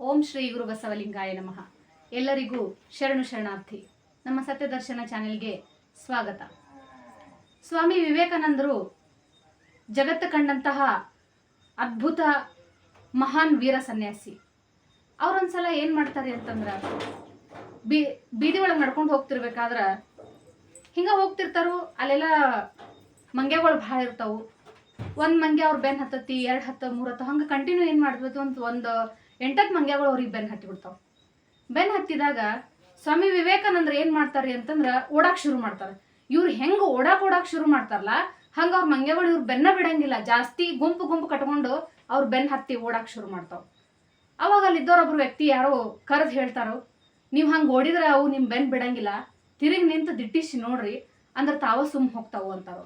ಓಂ ಶ್ರೀ ಗುರು ಬಸವಲಿಂಗಾಯ ನಮಃ. ಎಲ್ಲರಿಗೂ ಶರಣು ಶರಣಾರ್ಥಿ. ನಮ್ಮ ಸತ್ಯದರ್ಶನ ಚಾನೆಲ್ಗೆ ಸ್ವಾಗತ. ಸ್ವಾಮಿ ವಿವೇಕಾನಂದರು ಜಗತ್ತು ಕಂಡಂತಹ ಅದ್ಭುತ ಮಹಾನ್ ವೀರ ಸನ್ಯಾಸಿ. ಅವ್ರೊಂದ್ಸಲ ಏನು ಮಾಡ್ತಾರೆ ಅಂತಂದ್ರೆ, ಬೀ, ಬೀದಿ ಒಳಗೆ ನಡ್ಕೊಂಡು ಹೋಗ್ತಿರ್ಬೇಕಾದ್ರೆ, ಹಿಂಗೆ ಹೋಗ್ತಿರ್ತಾರೋ, ಅಲ್ಲೆಲ್ಲ ಮಂಗ್ಯಗಳು ಭಾಳ ಇರ್ತಾವು. ಒಂದು ಮಂಗೆ ಅವ್ರ ಬೆನ್ ಹತ್ತತಿ, ಎರಡು ಹತ್ತ, ಮೂರು ಹತ್ತ, ಹಂಗೆ ಕಂಟಿನ್ಯೂ ಏನು ಮಾಡ್ಬೋದು ಅಂತ ಒಂದು ಎಂಟತ್ತು ಮಂಗ್ಯಗಳು ಅವ್ರಿಗೆ ಹತ್ತಿ ಬಿಡ್ತಾವೆ. ಬೆನ್ ಹತ್ತಿದಾಗ ಸ್ವಾಮಿ ವಿವೇಕಾನಂದ್ರ ಏನು ಮಾಡ್ತಾರೆ ಅಂತಂದ್ರೆ ಓಡಾಕ್ ಶುರು ಮಾಡ್ತಾರೆ. ಇವ್ರು ಹೆಂಗೆ ಓಡಾಕ್ ಓಡಾಕ್ ಶುರು ಮಾಡ್ತಾರಲ್ಲ, ಹಂಗೆ ಅವ್ರ ಮಂಗ್ಯಗಳು ಇವ್ರು ಬೆನ್ನ ಬಿಡಂಗಿಲ್ಲ. ಜಾಸ್ತಿ ಗುಂಪು ಗುಂಪು ಕಟ್ಕೊಂಡು ಅವ್ರ ಬೆನ್ ಹತ್ತಿ ಓಡಾಕ್ ಶುರು ಮಾಡ್ತಾವೆ. ಅವಾಗ ಅಲ್ಲಿದ್ದವ್ರೊಬ್ರು ವ್ಯಕ್ತಿ ಯಾರೋ ಕರೆದು ಹೇಳ್ತಾರೋ, ನೀವು ಹಂಗೆ ಓಡಿದ್ರೆ ಅವು ನಿಮ್ಮ ಬೆನ್ ಬಿಡಂಗಿಲ್ಲ. ತಿರುಗಿ ನಿಂತು ದಿಟ್ಟಿಸಿ ನೋಡ್ರಿ, ಅಂದ್ರೆ ತಾವ ಸುಮ್ಮ ಹೋಗ್ತಾವು ಅಂತಾರ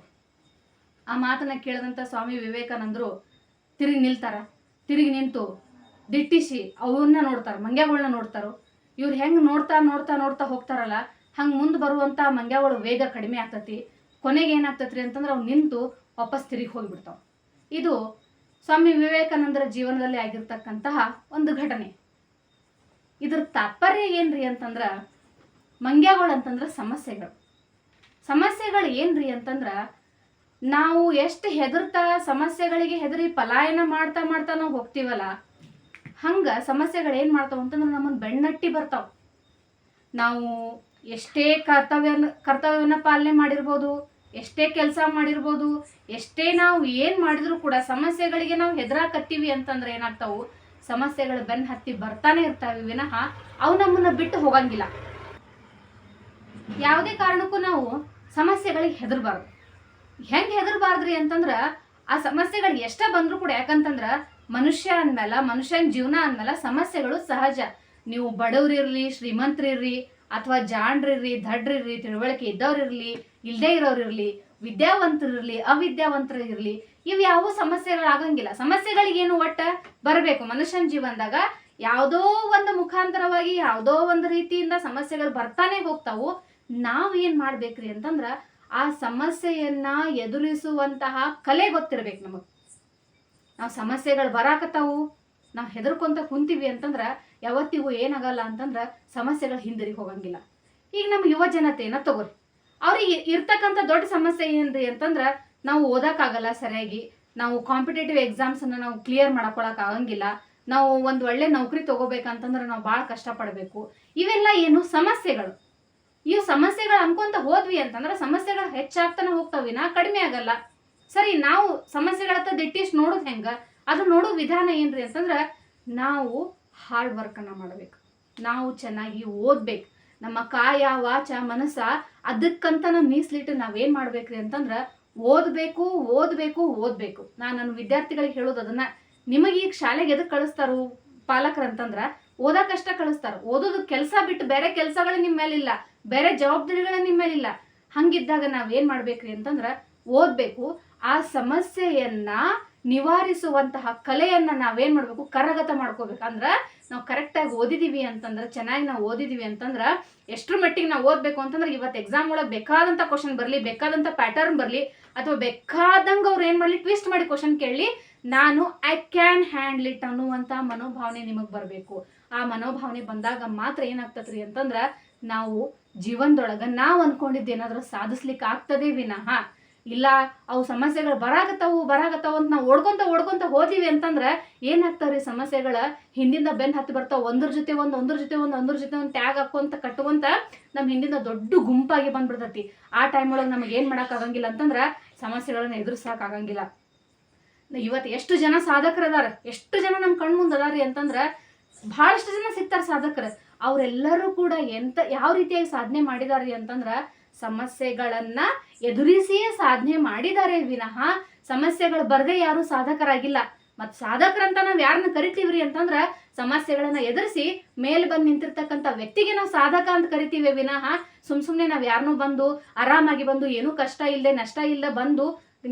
ಆ ಮಾತನ್ನ ಕೇಳಿದಂಥ ಸ್ವಾಮಿ ವಿವೇಕಾನಂದರು ತಿರುಗಿ ನಿಲ್ತಾರ. ತಿರುಗಿ ನಿಂತು ದಿಟ್ಟಿಸಿ, ಅವನ್ನ ನೋಡ್ತಾರೆ ಮಂಗ್ಯಗಳನ್ನ ನೋಡ್ತಾರೋ. ಇವ್ರು ಹೆಂಗೆ ನೋಡ್ತಾ ನೋಡ್ತಾ ನೋಡ್ತಾ ಹೋಗ್ತಾರಲ್ಲ, ಹಂಗೆ ಮುಂದೆ ಬರುವಂಥ ಮಂಗ್ಯಗಳು ವೇಗ ಕಡಿಮೆ ಆಗ್ತತಿ. ಕೊನೆಗೆ ಏನಾಗ್ತತ್ರಿ ಅಂತಂದ್ರೆ ಅವ್ರು ನಿಂತು ವಾಪಸ್ ತಿರುಗಿ ಹೋಗಿಬಿಡ್ತಾವ. ಇದು ಸ್ವಾಮಿ ವಿವೇಕಾನಂದರ ಜೀವನದಲ್ಲಿ ಆಗಿರ್ತಕ್ಕಂತಹ ಒಂದು ಘಟನೆ. ಇದ್ರ ತಾತ್ಪರ್ಯ ಏನ್ರಿ ಅಂತಂದ್ರ, ಮಂಗ್ಯಗಳು ಅಂತಂದ್ರೆ ಸಮಸ್ಯೆಗಳು. ಸಮಸ್ಯೆಗಳು ಏನ್ರಿ ಅಂತಂದ್ರೆ, ನಾವು ಎಷ್ಟು ಹೆದರ್ತಾ ಸಮಸ್ಯೆಗಳಿಗೆ ಹೆದರಿ ಪಲಾಯನ ಮಾಡ್ತಾ ಮಾಡ್ತಾ ನಾವು ಹೋಗ್ತೀವಲ್ಲ ಹಂಗ ಸಮಸ್ಯೆಗಳು ಏನು ಮಾಡ್ತಾವ ಅಂತಂದ್ರೆ ನಮ್ಮನ್ನು ಬೆನ್ನಟ್ಟಿ ಬರ್ತಾವೆ. ನಾವು ಎಷ್ಟೇ ಕರ್ತವ್ಯನ ಕರ್ತವ್ಯವನ್ನ ಪಾಲನೆ ಮಾಡಿರ್ಬೋದು, ಎಷ್ಟೇ ಕೆಲಸ ಮಾಡಿರ್ಬೋದು, ಎಷ್ಟೇ ನಾವು ಏನು ಮಾಡಿದ್ರು ಕೂಡ ಸಮಸ್ಯೆಗಳಿಗೆ ನಾವು ಹೆದರಾಕತ್ತೀವಿ ಅಂತಂದ್ರೆ ಏನಾಗ್ತಾವು? ಸಮಸ್ಯೆಗಳು ಬೆನ್ನ ಹತ್ತಿ ಬರ್ತಾನೆ ಇರ್ತಾವೆ, ವಿನಃ ಅವು ನಮ್ಮನ್ನ ಬಿಟ್ಟು ಹೋಗಂಗಿಲ್ಲ. ಯಾವುದೇ ಕಾರಣಕ್ಕೂ ನಾವು ಸಮಸ್ಯೆಗಳಿಗೆ ಹೆದರ್ಬಾರ್ದು. ಹೆಂಗೆ ಹೆದರ್ಬಾರ್ದ್ರಿ ಅಂತಂದ್ರೆ ಆ ಸಮಸ್ಯೆಗಳು ಎಷ್ಟೇ ಬಂದರೂ ಕೂಡ ಯಾಕಂತಂದ್ರ ಮನುಷ್ಯ ಅಂದ್ಮೇಲೆ, ಮನುಷ್ಯನ ಜೀವನ ಅಂದ್ಮೇಲೆ ಸಮಸ್ಯೆಗಳು ಸಹಜ. ನೀವು ಬಡವ್ರಿರ್ಲಿ ಶ್ರೀಮಂತರಿರ್ರಿ ಅಥವಾ ಜಾಣ್ರಿರ್ರಿ ದಡ್ರಿರ್ರಿ ತಿಳುವಳಿಕೆ ಇದ್ದವ್ರಿರ್ಲಿ ಇಲ್ದೇ ಇರೋರಿರ್ಲಿ ವಿದ್ಯಾವಂತರಿರ್ಲಿ ಅವಿದ್ಯಾವಂತರಿರ್ಲಿ ಇವು ಯಾವ ಸಮಸ್ಯೆಗಳಾಗಂಗಿಲ್ಲ ಸಮಸ್ಯೆಗಳಿಗೇನು ಒಟ್ಟ ಬರಬೇಕು. ಮನುಷ್ಯನ ಜೀವನದಾಗ ಯಾವುದೋ ಒಂದು ಮುಖಾಂತರವಾಗಿ, ಯಾವುದೋ ಒಂದು ರೀತಿಯಿಂದ ಸಮಸ್ಯೆಗಳು ಬರ್ತಾನೆ ಹೋಗ್ತಾವು. ನಾವು ಏನು ಮಾಡ್ಬೇಕ್ರಿ ಅಂತಂದ್ರ, ಆ ಸಮಸ್ಯೆಯನ್ನ ಎದುರಿಸುವಂತಹ ಕಲೆ ಗೊತ್ತಿರ್ಬೇಕು ನಮಗ್. ನಾವು ಸಮಸ್ಯೆಗಳು ಬರಾಕತ್ತಾವು, ನಾವು ಹೆದರ್ಕೊಂತ ಕುಂತೀವಿ ಅಂತಂದ್ರೆ ಯಾವತ್ತಿಗೂ ಏನಾಗಲ್ಲ ಅಂತಂದ್ರೆ ಸಮಸ್ಯೆಗಳು ಹಿಂದಿರಿಗೆ ಹೋಗಂಗಿಲ್ಲ. ಈಗ ನಮ್ಮ ಯುವ ಜನತೆಯನ್ನ ತಗೋರಿ. ಅವ್ರಿಗೆ ಇರ್ತಕ್ಕಂಥ ದೊಡ್ಡ ಸಮಸ್ಯೆ ಏನ್ರಿ ಅಂತಂದ್ರೆ ನಾವು ಓದಕ್ಕಾಗಲ್ಲ ಸರಿಯಾಗಿ, ನಾವು ಕಾಂಪಿಟೇಟಿವ್ ಎಕ್ಸಾಮ್ಸ್ ಅನ್ನ ನಾವು ಕ್ಲಿಯರ್ ಮಾಡ್ಕೊಳಕ್ ಆಗಂಗಿಲ್ಲ, ನಾವು ಒಂದು ಒಳ್ಳೆ ನೌಕರಿ ತಗೋಬೇಕಂತಂದ್ರೆ ನಾವು ಭಾಳ ಕಷ್ಟಪಡಬೇಕು. ಇವೆಲ್ಲ ಏನು ಸಮಸ್ಯೆಗಳು. ಇವು ಸಮಸ್ಯೆಗಳು ಅನ್ಕೊಂತ ಹೋದ್ವಿ ಅಂತಂದ್ರೆ ಸಮಸ್ಯೆಗಳು ಹೆಚ್ಚಾಗ್ತಾನೆ ಹೋಗ್ತಾವಿನ ಕಡಿಮೆ ಆಗಲ್ಲ. ಸರಿ, ನಾವು ಸಮಸ್ಯೆಗಳತ್ತ ದಿಟ್ಟಿಸ್ ನೋಡೋದು ಹೆಂಗೆ? ಅದು ನೋಡೋ ವಿಧಾನ ಏನ್ರಿ ಅಂತಂದ್ರೆ ನಾವು ಹಾರ್ಡ್ ವರ್ಕನ್ನು ಮಾಡಬೇಕು. ನಾವು ಚೆನ್ನಾಗಿ ಓದ್ಬೇಕು. ನಮ್ಮ ಕಾಯ, ವಾಚ, ಮನಸ್ಸ ಅದಕ್ಕಂತ ನಾವು ಮೀಸಲಿಟ್ಟು ನಾವೇನ್ ಮಾಡ್ಬೇಕ್ರಿ ಅಂತಂದ್ರ ಓದ್ಬೇಕು ಓದ್ಬೇಕು ಓದ್ಬೇಕು. ನಾನು ನನ್ನ ವಿದ್ಯಾರ್ಥಿಗಳಿಗೆ ಹೇಳೋದು ಅದನ್ನ ನಿಮಗೆ ಈಗ ಶಾಲೆಗೆ ಎದಕ್ಕೆ ಕಳಿಸ್ತಾರು ಅಂತಂದ್ರೆ ಓದಕ್ಕಷ್ಟ ಕಳಿಸ್ತಾರ. ಓದೋದು ಕೆಲಸ ಬಿಟ್ಟು ಬೇರೆ ಕೆಲಸಗಳು ನಿಮ್ಮ ಮೇಲಿಲ್ಲ ಬೇರೆ ಜವಾಬ್ದಾರಿಗಳು ನಿಮ್ಮ ಮೇಲಿಲ್ಲ ಹಂಗಿದ್ದಾಗ ನಾವೇನ್ ಮಾಡ್ಬೇಕ್ರಿ ಅಂತಂದ್ರೆ ಓದ್ಬೇಕು ಆ ಸಮಸ್ಯೆಯನ್ನ ನಿವಾರಿಸುವಂತಹ ಕಲೆಯನ್ನ ನಾವೇನ್ ಮಾಡ್ಬೇಕು? ಕರಗತ ಮಾಡ್ಕೋಬೇಕು. ಅಂದ್ರೆ ನಾವು ಕರೆಕ್ಟಾಗಿ ಓದಿದೀವಿ ಅಂತಂದ್ರೆ, ಚೆನ್ನಾಗಿ ನಾವು ಓದಿದೀವಿ ಅಂತಂದ್ರೆ, ಎಷ್ಟ್ರ ಮಟ್ಟಿಗೆ ನಾವು ಓದ್ಬೇಕು ಅಂತಂದ್ರೆ ಇವತ್ತು ಎಕ್ಸಾಮ್ ಒಳಗೆ ಬೇಕಾದಂತ ಕ್ವಶನ್ ಬರಲಿ, ಬೇಕಾದಂತ ಪ್ಯಾಟರ್ನ್ ಬರಲಿ, ಅಥವಾ ಬೇಕಾದಂಗ ಅವ್ರು ಏನು ಮಾಡಲಿ ಟ್ವಿಸ್ಟ್ ಮಾಡಿ ಕ್ವಶನ್ ಕೇಳಲಿ, ನಾನು ಐ ಕ್ಯಾನ್ ಹ್ಯಾಂಡ್ಲ್ ಇಟ್ ಅನ್ನುವಂತ ಮನೋಭಾವನೆ ನಿಮಗೆ ಬರಬೇಕು. ಆ ಮನೋಭಾವನೆ ಬಂದಾಗ ಮಾತ್ರ ಏನಾಗ್ತದ್ರಿ ಅಂತಂದ್ರೆ, ನಾವು ಜೀವನದೊಳಗ ನಾವು ಅಂದ್ಕೊಂಡಿದ್ದು ಏನಾದರೂ ಸಾಧಿಸ್ಲಿಕ್ಕೆ ಆಗ್ತದೆ ವಿನಃ. ಇಲ್ಲ, ಅವು ಸಮಸ್ಯೆಗಳು ಬರಾಗತ್ತವು ಬರಾಗತ್ತವು ಅಂತ ನಾವು ಓಡ್ಕೊಂತ ಓಡ್ಕೊಂತ ಹೋದಿವಿ ಅಂತಂದ್ರೆ ಏನಾಗ್ತಾವ್ರಿ ಸಮಸ್ಯೆಗಳ? ಹಿಂದಿಂದ ಬೆನ್ ಹತ್ತಿ ಬರ್ತಾವ. ಒಂದ್ರ ಜೊತೆ ಒಂದು, ಒಂದ್ರ ಜೊತೆ ಒಂದು, ಒಂದ್ರ ಜೊತೆ ಒಂದು ಟ್ಯಾಗ್ ಹಾಕೊಂತ ಕಟ್ಟುವಂತ ನಮ್ಮ ಹಿಂದಿಂದ ದೊಡ್ಡ ಗುಂಪಾಗಿ ಬಂದ್ಬಿಡ್ತೈತಿ. ಆ ಟೈಮ್ ಒಳಗೆ ನಮಗೆ ಏನು ಮಾಡಕ್ ಆಗಂಗಿಲ್ಲ ಅಂತಂದ್ರ ಸಮಸ್ಯೆಗಳನ್ನ ಎದುರಿಸಕ್ ಆಗಂಗಿಲ್ಲ. ಇವತ್ತು ಎಷ್ಟು ಜನ ಸಾಧಕರದಾರ ಎಷ್ಟು ಜನ ನಮ್ಮ ಕಣ್ ಮುಂದೆ ಅದಾರಿ ಅಂತಂದ್ರೆ ಬಹಳಷ್ಟು ಜನ ಸಿಗ್ತಾರೆ ಸಾಧಕರು. ಅವರೆಲ್ಲರೂ ಕೂಡ ಎಂತ, ಯಾವ ರೀತಿಯಾಗಿ ಸಾಧನೆ ಮಾಡಿದಾರಿ ಅಂತಂದ್ರ ಸಮಸ್ಯೆಗಳನ್ನ ಎದುರಿಸಿಯೇ ಸಾಧನೆ ಮಾಡಿದ್ದಾರೆ ವಿನಃ ಸಮಸ್ಯೆಗಳು ಬರದೇ ಯಾರು ಸಾಧಕರಾಗಿಲ್ಲ. ಮತ್ ಸಾಧಕರಂತ ನಾವು ಯಾರನ್ನ ಕರಿತೀವ್ರಿ ಅಂತಂದ್ರೆ ಸಮಸ್ಯೆಗಳನ್ನ ಎದುರಿಸಿ ಮೇಲೆ ಬಂದು ನಿಂತಿರ್ತಕ್ಕಂಥ ವ್ಯಕ್ತಿಗೆ ನಾವು ಸಾಧಕ ಅಂತ ಕರಿತೀವಿ ವಿನಃ ಸುಮ್ ಸುಮ್ಮನೆ ನಾವು ಯಾರನ್ನೂ ಬಂದು ಆರಾಮಾಗಿ ಬಂದು ಏನೂ ಕಷ್ಟ ಇಲ್ಲದೆ ನಷ್ಟ ಇಲ್ಲದೆ ಬಂದು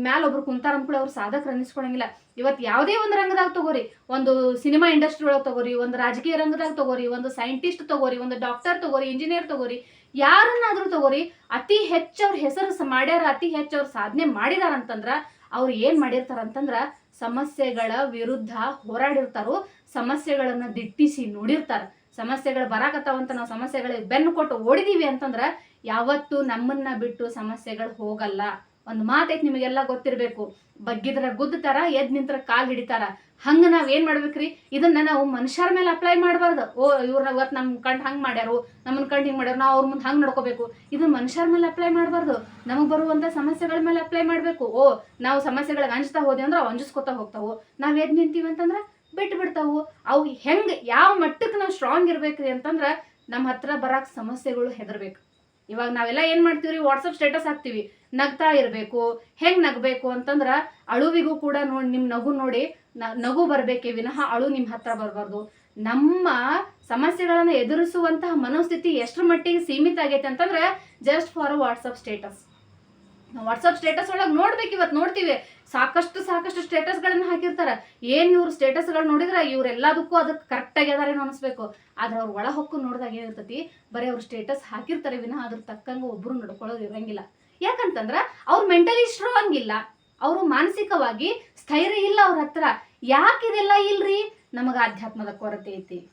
ಮ್ಯಾಲ ಒಬ್ರು ಕುಂತಾರ ಅಂದ್ಕೊಳ್ಳಿ ಅವ್ರು ಸಾಧಕರು ಅನ್ನಿಸ್ಕೊಳಂಗಿಲ್ಲ. ಇವತ್ತು ಯಾವುದೇ ಒಂದು ರಂಗದಾಗ ತಗೋರಿ, ಒಂದು ಸಿನಿಮಾ ಇಂಡಸ್ಟ್ರಿ ಒಳಗೆ ತಗೋರಿ, ಒಂದು ರಾಜಕೀಯ ರಂಗದಾಗ ತಗೋರಿ, ಒಂದು ಸೈಂಟಿಸ್ಟ್ ತಗೋರಿ, ಒಂದು ಡಾಕ್ಟರ್ ತಗೋರಿ, ಇಂಜಿನಿಯರ್ ತಗೋರಿ ಯಾರನ್ನಾದ್ರೂ ತಗೋರಿ, ಅತಿ ಹೆಚ್ಚು ಅವ್ರ ಹೆಸರು ಮಾಡ್ಯಾರ, ಅತಿ ಹೆಚ್ಚು ಅವ್ರು ಸಾಧನೆ ಮಾಡಿದಾರ ಅಂತಂದ್ರ ಅವ್ರು ಏನ್ ಮಾಡಿರ್ತಾರ ಅಂತಂದ್ರ ಸಮಸ್ಯೆಗಳ ವಿರುದ್ಧ ಹೋರಾಡಿರ್ತಾರೋ, ಸಮಸ್ಯೆಗಳನ್ನ ದಿಟ್ಟಿಸಿ ನೋಡಿರ್ತಾರ. ಸಮಸ್ಯೆಗಳು ಬರಾಕತ್ತಾವಂತ ನಾವು ಸಮಸ್ಯೆಗಳಿಗೆ ಬೆನ್ನು ಕೊಟ್ಟು ಓಡಿದೀವಿ ಅಂತಂದ್ರ, ಯಾವತ್ತು ನಮ್ಮನ್ನ ಬಿಟ್ಟು ಸಮಸ್ಯೆಗಳು ಹೋಗಲ್ಲ. ಒಂದು ಮಾತೈತಿ ನಿಮಗೆಲ್ಲ ಗೊತ್ತಿರ್ಬೇಕು. ಬಗ್ಗಿದ್ರ ಗುದ್ದತಾರ ಎದ್ ನಿಂತರ ಕಾಲ್ ಹಿಡಿತಾರ. ಹಂಗ ನಾವ್ ಏನ್ ಮಾಡ್ಬೇಕ್ರಿ? ಇದನ್ನ ನಾವು ಮನುಷ್ಯರ ಮೇಲೆ ಅಪ್ಲೈ ಮಾಡಬಾರ್ದು. ಓ, ಇವ್ರನ್ನ ಇವತ್ತು ನಮ್ ಕಂಡ್ ಹಂಗ್ ಮಾಡ್ಯಾರು, ನಮ್ಮನ್ ಕಂಡ್ ಹಿಂಗ್ ಮಾಡ್ಯಾರ, ನಾವು ಅವ್ರ ಮುಂದೆ ಹಂಗ್ ನಡ್ಕೋಬೇಕು. ಇದು ಮನುಷ್ಯರ ಮೇಲೆ ಅಪ್ಲೈ ಮಾಡಬಾರ್ದು. ನಮಗ್ ಬರುವಂತ ಸಮಸ್ಯೆಗಳ ಮೇಲೆ ಅಪ್ಲೈ ಮಾಡ್ಬೇಕು. ಓ, ನಾವು ಸಮಸ್ಯೆಗಳಿಗೆ ಅಂಜ್ತಾ ಹೋದೆ ಅಂದ್ರೆ ಅವು ಅಂಜಿಸ್ಕೊತಾ ಹೋಗ್ತಾವು. ನಾವ್ ಎದ್ ನಿಂತೀವಿ ಅಂತಂದ್ರೆ ಬಿಟ್ಟು ಬಿಡ್ತಾವು. ಅವು ಹೆಂಗ್, ಯಾವ ಮಟ್ಟಕ್ಕೆ ನಾವು ಸ್ಟ್ರಾಂಗ್ ಇರ್ಬೇಕ್ರಿ ಅಂತಂದ್ರ ನಮ್ಮ ಹತ್ರ ಬರಾಕ್ ಸಮಸ್ಯೆಗಳು ಹೆದರ್ಬೇಕು. ಇವಾಗ ನಾವೆಲ್ಲ ಏನ್ ಮಾಡ್ತೀವ್ರಿ? ವಾಟ್ಸಪ್ ಸ್ಟೇಟಸ್ ಹಾಕ್ತಿವಿ. ನಗ್ತಾ ಇರಬೇಕು. ಹೆಂಗ್ ನಗ್ಬೇಕು ಅಂತಂದ್ರ ಅಳುವಿಗೂ ಕೂಡ ನೋಡಿ ನಿಮ್ ನಗು ನೋಡಿ ನಗು ಬರ್ಬೇಕೇ ವಿನಃ ಅಳು ನಿಮ್ ಹತ್ರ ಬರಬಾರ್ದು. ನಮ್ಮ ಸಮಸ್ಯೆಗಳನ್ನ ಎದುರಿಸುವಂತಹ ಮನೋಸ್ಥಿತಿ ಎಷ್ಟರ ಮಟ್ಟಿಗೆ ಸೀಮಿತ ಆಗೈತೆ ಅಂತಂದ್ರೆ just for WhatsApp status WhatsApp status ಒಳಗೆ ನೋಡ್ಬೇಕು ಇವತ್ತು ನೋಡ್ತೀವಿ. ಸಾಕಷ್ಟು ಸಾಕಷ್ಟು ಸ್ಟೇಟಸ್ಗಳನ್ನ ಹಾಕಿರ್ತಾರೆ. ಏನು ಇವ್ರ ಸ್ಟೇಟಸ್ಗಳು ನೋಡಿದ್ರೆ ಇವ್ರೆಲ್ಲದಕ್ಕೂ ಅದಕ್ಕೆ ಕರೆಕ್ಟ್ ಅದರೇನು ಅನಿಸ್ಬೇಕು. ಆದ್ರೆ ಅವ್ರ ಒಳ ಹೊಕ್ಕು ನೋಡಿದಾಗ ಏನಿರ್ತತಿ, ಬರೀ ಅವ್ರ ಸ್ಟೇಟಸ್ ಹಾಕಿರ್ತಾರೆ ವಿನ ಅದ್ರ ತಕ್ಕಂಗೆ ಒಬ್ರು ನಡ್ಕೊಳ್ಳೋದು ಇರಂಗಿಲ್ಲ. ಯಾಕಂತಂದ್ರ ಅವ್ರು ಮೆಂಟಲಿ ಸ್ಟ್ರಾಂಗ್ ಇಲ್ಲ ಅವರು ಮಾನಸಿಕವಾಗಿ ಸ್ಥೈರ್ಯ ಇಲ್ಲ ಅವ್ರ ಹತ್ರ. ಯಾಕೆ ಇದೆಲ್ಲ ಇಲ್ರಿ? ನಮಗೆ ಆಧ್ಯಾತ್ಮದ ಕೊರತೆ ಐತಿ.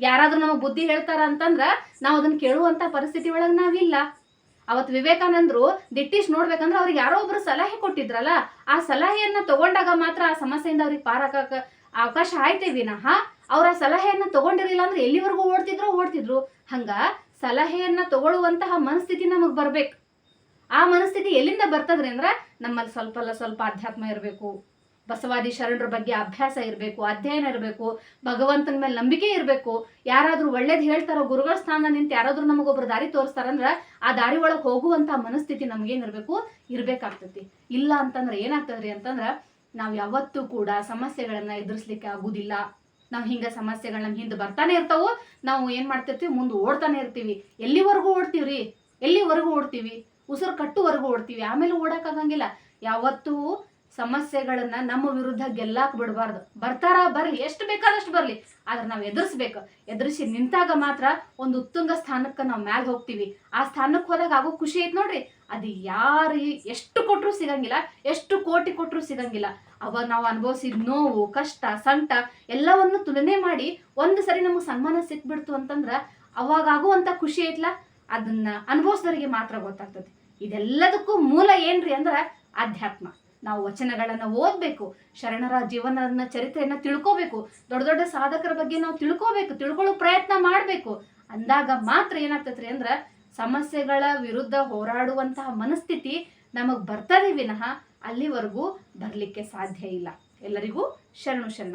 ಯಾರಾದ್ರೂ ನಮಗೆ ಬುದ್ಧಿ ಹೇಳ್ತಾರ ಅಂತಂದ್ರ ನಾವು ಅದನ್ನ ಕೇಳುವಂತ ಪರಿಸ್ಥಿತಿ ಒಳಗೆ ನಾವಿಲ್ಲ. ಅವತ್ ವಿವೇಕಾನಂದರು ದಿಟ್ಟಿಸ್ ನೋಡ್ಬೇಕಂದ್ರೆ ಅವ್ರಿಗೆ ಯಾರೋ ಒಬ್ರು ಸಲಹೆ ಕೊಟ್ಟಿದ್ರಲ್ಲ, ಆ ಸಲಹೆಯನ್ನ ತಗೊಂಡಾಗ ಮಾತ್ರ ಆ ಸಮಸ್ಯೆಯಿಂದ ಅವ್ರಿಗೆ ಪಾರಾಗಕ ಅವಕಾಶ ಆಯ್ತೇ ವಿನಃ ಅವ್ರ ಸಲಹೆಯನ್ನ ತಗೊಂಡಿರಲಿಲ್ಲ ಅಂದ್ರೆ ಎಲ್ಲಿವರೆಗೂ ಓಡ್ತಿದ್ರು ಓಡ್ತಿದ್ರು. ಹಂಗ ಸಲಹೆಯನ್ನ ತಗೊಳ್ಳುವಂತಹ ಮನಸ್ಥಿತಿ ನಮಗ್ ಬರ್ಬೇಕು. ಆ ಮನಸ್ಥಿತಿ ಎಲ್ಲಿಂದ ಬರ್ತದ್ರಿ ಅಂದ್ರ ನಮ್ಮಲ್ಲಿ ಸ್ವಲ್ಪ ಸ್ವಲ್ಪ ಅಧ್ಯಾತ್ಮ ಇರಬೇಕು. ಬಸವಾದಿ ಶರಣರ ಬಗ್ಗೆ ಅಭ್ಯಾಸ ಇರಬೇಕು, ಅಧ್ಯಯನ ಇರಬೇಕು, ಭಗವಂತನ ಮೇಲೆ ನಂಬಿಕೆ ಇರಬೇಕು, ಯಾರಾದರೂ ಒಳ್ಳೇದು ಹೇಳ್ತಾರೋ, ಗುರುಗಳ ಸ್ಥಾನ ನಿಂತು ಯಾರಾದ್ರೂ ನಮಗೊಬ್ರು ದಾರಿ ತೋರಿಸ್ತಾರಂದ್ರೆ ಆ ದಾರಿ ಒಳಗೆ ಹೋಗುವಂತ ಮನಸ್ಥಿತಿ ನಮಗೇನಿರಬೇಕು ಇರಬೇಕಾಗ್ತತಿ. ಇಲ್ಲ ಅಂತಂದ್ರೆ ಏನಾಗ್ತದ್ರಿ ಅಂತಂದ್ರ ನಾವು ಯಾವತ್ತೂ ಕೂಡ ಸಮಸ್ಯೆಗಳನ್ನ ಎದುರಿಸ್ಲಿಕ್ಕೆ ಆಗುದಿಲ್ಲ. ನಾವು ಹಿಂಗೆ ಸಮಸ್ಯೆಗಳು ನಮ್ಮ ಹಿಂದೆ ಬರ್ತಾನೆ ಇರ್ತಾವೋ, ನಾವು ಏನು ಮಾಡ್ತಿರ್ತೀವಿ, ಮುಂದೆ ಓಡ್ತಾನೆ ಇರ್ತೀವಿ. ಎಲ್ಲಿವರೆಗೂ ಓಡ್ತೀವ್ರಿ? ಎಲ್ಲಿವರೆಗೂ ಓಡ್ತೀವಿ? ಉಸಿರು ಕಟ್ಟುವರೆಗೂ ಓಡ್ತೀವಿ. ಆಮೇಲೆ ಓಡಕ್ಕಾಗಂಗಿಲ್ಲ ಯಾವತ್ತೂ ಸಮಸ್ಯೆಗಳನ್ನ ನಮ್ಮ ವಿರುದ್ಧ ಗೆಲ್ಲಾಕ್ ಬಿಡಬಾರ್ದು. ಬರ್ತಾರ ಬರ್ಲಿ, ಎಷ್ಟು ಬೇಕಾದಷ್ಟು ಬರ್ಲಿ. ಆದ್ರೆ ನಾವು ಎದುರಿಸ್ಬೇಕು. ಎದುರಿಸಿ ನಿಂತಾಗ ಮಾತ್ರ ಒಂದು ಉತ್ತುಂಗ ಸ್ಥಾನಕ್ಕೆ ನಾವು ಮ್ಯಾಲ ಹೋಗ್ತೀವಿ. ಆ ಸ್ಥಾನಕ್ಕೆ ಹೋದಾಗ ಆಗೋ ಖುಷಿ ಐತ್ ನೋಡ್ರಿ. ಅದು ಯಾರು, ಎಷ್ಟು ಕೊಟ್ರು ಸಿಗಂಗಿಲ್ಲ, ಎಷ್ಟು ಕೋಟಿ ಕೊಟ್ರು ಸಿಗಂಗಿಲ್ಲ. ಅವಾಗ ನಾವು ಅನುಭವಿಸಿದ ನೋವು, ಕಷ್ಟ ಸಂಟ ಎಲ್ಲವನ್ನು ತುಲನೆ ಮಾಡಿ ಒಂದು ಸರಿ ನಮಗೆ ಸನ್ಮಾನ ಸಿಕ್ಬಿಡ್ತು ಅಂತಂದ್ರ ಅವಾಗ ಆಗುವಂತ ಖುಷಿ ಐತ್ಲಾ? ಅದನ್ನ ಅನುಭವಿಸಿದವರಿಗೆ ಮಾತ್ರ ಗೊತ್ತಾಗ್ತದೆ. ಇದೆಲ್ಲದಕ್ಕೂ ಮೂಲ ಏನ್ರಿ ಅಂದ್ರ ಅಧ್ಯಾತ್ಮ. ನಾವು ವಚನಗಳನ್ನು ಓದಬೇಕು, ಶರಣರ ಜೀವನದ ಚರಿತ್ರೆಯನ್ನ ತಿಳ್ಕೋಬೇಕು, ದೊಡ್ಡ ದೊಡ್ಡ ಸಾಧಕರ ಬಗ್ಗೆ ನಾವು ತಿಳ್ಕೋಬೇಕು, ತಿಳ್ಕೊಳ್ಳೋ ಪ್ರಯತ್ನ ಮಾಡಬೇಕು. ಅಂದಾಗ ಮಾತ್ರ ಏನಾಗ್ತತ್ರಿ ಅಂದ್ರೆ ಸಮಸ್ಯೆಗಳ ವಿರುದ್ಧ ಹೋರಾಡುವಂತಹ ಮನಸ್ಥಿತಿ ನಮಗೆ ಬರ್ತದೆ ವಿನಃ ಅಲ್ಲಿವರೆಗೂ ಬರಲಿಕ್ಕೆ ಸಾಧ್ಯ ಇಲ್ಲ. ಎಲ್ಲರಿಗೂ ಶರಣು ಶರಣ